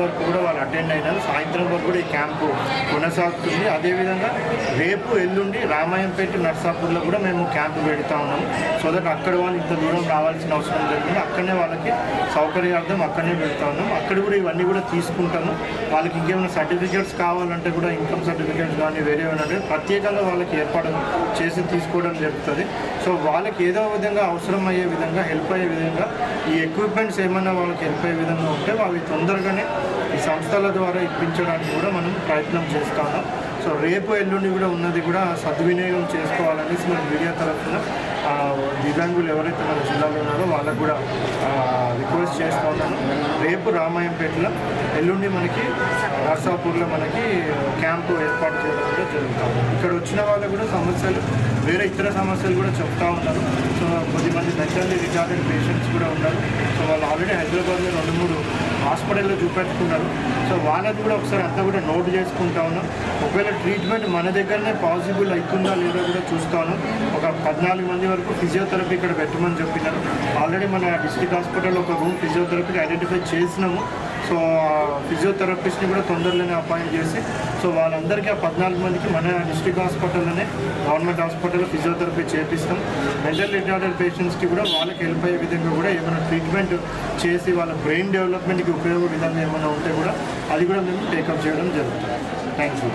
వరకు కూడా వాళ్ళు అటెండ్ అయినారు. సాయంత్రం వరకు కూడా ఈ క్యాంపు కొనసాగుతుంది. అదేవిధంగా రేపు ఎల్లుండి రామాయంపేట నర్సాపూర్లో కూడా మేము క్యాంపు పెడతా ఉన్నాం సో దట్ అక్కడ వాళ్ళు ఇంత దూరం రావాల్సిన అవసరం జరిగింది అక్కడనే వాళ్ళకి సౌకర్యార్థం అక్కడనే పెడతా ఉన్నాం అక్కడ కూడా ఇవన్నీ కూడా తీసుకుంటాము. వాళ్ళకి ఇంకేమైనా సర్టిఫికేట్స్ కావాలంటే కూడా ఇన్కమ్ సర్టిఫికేట్స్ కానీ వేరే ఏమైనా ప్రత్యేకంగా వాళ్ళకి ఏర్పాటు చేసి తీసుకోవడం జరుగుతుంది. సో వాళ్ళకి ఏదో విధంగా అవసరం అయ్యే విధంగా హెల్ప్ అయ్యే విధంగా ఈ ఎక్విప్మెంట్స్ ఏమైనా వాళ్ళకి హెల్ప్ అయ్యే విధంగా ఉంటే అవి తొందరగానే ఈ సంస్థల ద్వారా ఇప్పించడానికి కూడా మనం ప్రయత్నం చేస్తాము. సో రేపు ఎల్లుండి కూడా ఉన్నది కూడా సద్వినియోగం చేసుకోవాలనేసి మనం మీడియా తరఫున దివ్యాంగులు ఎవరైతే మన జిల్లాలో ఉన్నారో వాళ్ళకు కూడా రిక్వెస్ట్ చేస్తూ ఉన్నాను రేపు రామాయంపేటలో ఎల్లుండి మనకి నర్సాపూర్లో మనకి క్యాంపు ఏర్పాటు చేయడం కూడా జరుగుతాం ఇక్కడ వచ్చిన వాళ్ళకు కూడా సమస్యలు వేరే ఇతర సమస్యలు కూడా చెప్తా ఉన్నారు. సో కొద్దిమంది దగ్గరలో రిటార్డెడ్ పేషెంట్స్ కూడా ఉన్నారు. సో వాళ్ళు ఆల్రెడీ హైదరాబాద్లో రెండు మూడు హాస్పిటల్లో చూపెట్టుకున్నారు. సో వాళ్ళది కూడా ఒకసారి అంతా కూడా నోట్ చేసుకుంటా ఉన్నాం. ఒకవేళ ట్రీట్మెంట్ మన దగ్గరనే పాసిబుల్ అవుతుందా లేదా కూడా చూస్తాను ఒక పద్నాలుగు మంది వరకు ఫిజియోథెరపీ ఇక్కడ పెట్టమని చెప్పినారు. ఆల్రెడీ మన డిస్ట్రిక్ట్ హాస్పిటల్లో ఒక రూమ్ ఫిజియోథెరపీకి ఐడెంటిఫై చేసినాము. సో ఫిజియోథెరపిస్ట్ని కూడా తొందరలోనే అపాయింట్ చేసి సో వాళ్ళందరికీ ఆ పద్నాలుగు మందికి మన డిస్ట్రిక్ట్ హాస్పిటల్లోనే గవర్నమెంట్ హాస్పిటల్లో ఫిజియోథెరపీ చేపిస్తాం. మెంటల్ రిటార్డెడ్ పేషెంట్స్కి కూడా వాళ్ళకి హెల్ప్ అయ్యే విధంగా కూడా ఏమైనా ట్రీట్మెంట్ చేసి వాళ్ళ బ్రెయిన్ డెవలప్మెంట్కి ఉపయోగ విధంగా ఏమైనా ఉంటే కూడా అది కూడా మేము టేకప్ చేయడం జరుగుతుంది. Thank you